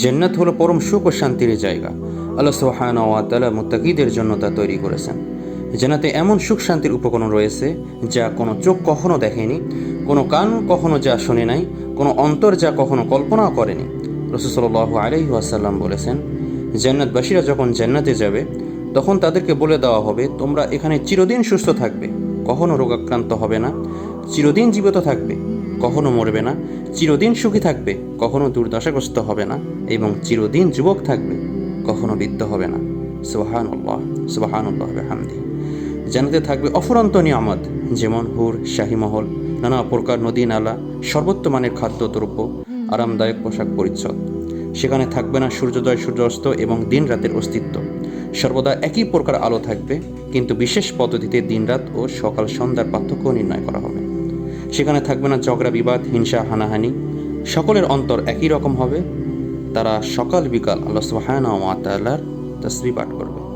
জান্নাত হলো পরম সুখ ও শান্তির জায়গা। আল্লাহ সোহান ওয়াতালা মুত্তাকিদের জন্য তা তৈরি করেছেন। জান্নাতে এমন সুখ শান্তির উপকরণ রয়েছে যা কোনো চোখ কখনো দেখেনি, কোনো কান কখনো যা শোনে নাই, কোনো অন্তর যা কখনো কল্পনাও করেনি। রসুসল্লাহ আলহি আসাল্লাম বলেছেন, জান্নাতবাসীরা যখন জান্নাতে যাবে, তখন তাদেরকে বলে দেওয়া হবে, তোমরা এখানে চিরদিন সুস্থ থাকবে, কখনো রোগাক্রান্ত হবে না, চিরদিন জীবিত থাকবে। কখনো মরবে না, চিরদিন সুখী থাকবে, কখনো দুর্দশাগ্রস্ত হবে না, এবং চিরদিন যুবক থাকবে, কখনো বৃদ্ধ হবে না। সুবাহান আল্লাহ সুবাহান আল্লাহ হামদি জানাতে থাকবে অফুরন্ত নিয়ামত, যেমন হুর শাহিমহল নানা প্রকার নদী নালা, সর্বোত্তম মানের খাদ্যদ্রব্য আরামদায়ক পোশাক পরিচ্ছদ। সেখানে থাকবে না সূর্যোদয় সূর্যাস্ত এবং দিন রাতের অস্তিত্ব। সর্বদা একই প্রকার আলো থাকবে, কিন্তু বিশেষ পদ্ধতিতে দিনরাত ও সকাল সন্ধ্যার পার্থক্য নির্ণয় করা হবে। সেখানে থাকবে না ঝগড়া, বিবাদ, হিংসা, হানাহানি। সকলের অন্তর একই রকম হবে। তারা সকাল বিকাল আল্লাহ সুবাহানা ওয়া তাআলার তসবি পাঠ করবে।